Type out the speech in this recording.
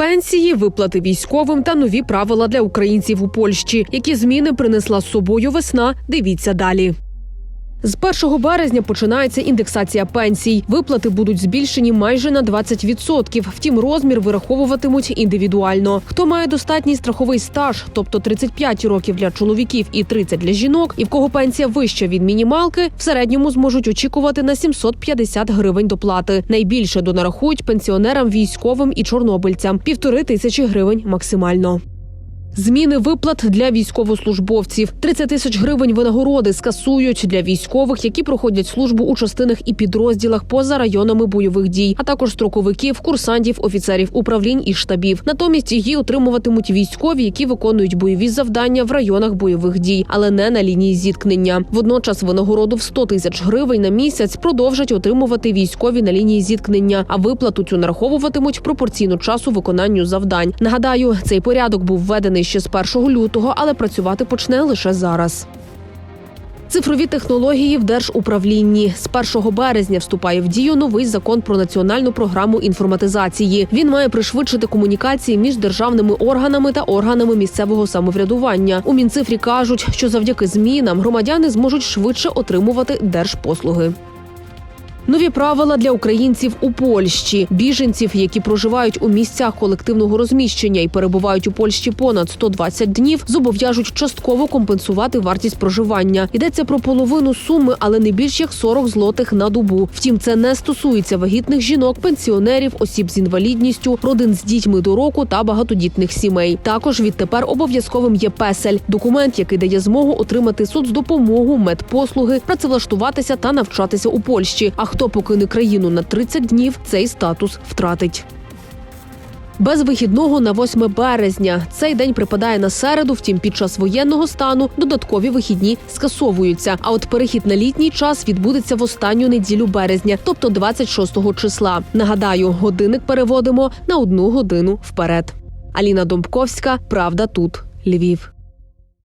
Пенсії, виплати військовим та нові правила для українців у Польщі. Які зміни принесла з собою весна? Дивіться далі. З 1 березня починається індексація пенсій. Виплати будуть збільшені майже на 20%. Втім, розмір вираховуватимуть індивідуально. Хто має достатній страховий стаж, тобто 35 років для чоловіків і 30 для жінок, і в кого пенсія вища від мінімалки, в середньому зможуть очікувати на 750 гривень доплати. Найбільше донарахують пенсіонерам, військовим і чорнобильцям півтори тисячі гривень максимально. Зміни виплат для військовослужбовців. 30 тисяч гривень винагороди скасують для військових, які проходять службу у частинах і підрозділах поза районами бойових дій, а також строковиків, курсантів, офіцерів управлінь і штабів. Натомість її отримуватимуть військові, які виконують бойові завдання в районах бойових дій, але не на лінії зіткнення. Водночас винагороду в 100 тисяч гривень на місяць продовжать отримувати військові на лінії зіткнення, а виплату цю нараховуватимуть пропорційно часу виконанню завдань. Нагадаю, цей порядок був введений ще з 1 лютого, але працювати почне лише зараз. Цифрові технології в держуправлінні з 1 березня вступає в дію новий закон про національну програму інформатизації. Він має пришвидшити комунікації між державними органами та органами місцевого самоврядування. У мінцифрі кажуть, що завдяки змінам громадяни зможуть швидше отримувати держпослуги. Нові правила для українців у Польщі, біженців, які проживають у місцях колективного розміщення і перебувають у Польщі понад 120 днів, зобов'яжуть частково компенсувати вартість проживання. Йдеться про половину суми, але не більш як 40 злотих на добу. Втім, це не стосується вагітних жінок, пенсіонерів, осіб з інвалідністю, родин з дітьми до року та багатодітних сімей. Також відтепер обов'язковим є песель документ, який дає змогу отримати соцдопомогу, медпослуги, працевлаштуватися та навчатися у Польщі. А хто покине країну на 30 днів, цей статус втратить. Без вихідного на 8 березня цей день припадає на середу. Втім, під час воєнного стану додаткові вихідні скасовуються. А от перехід на літній час відбудеться в останню неділю березня, тобто 26 числа. Нагадаю, годинник переводимо на одну годину вперед. Аліна Домбковська, правда, тут Львів.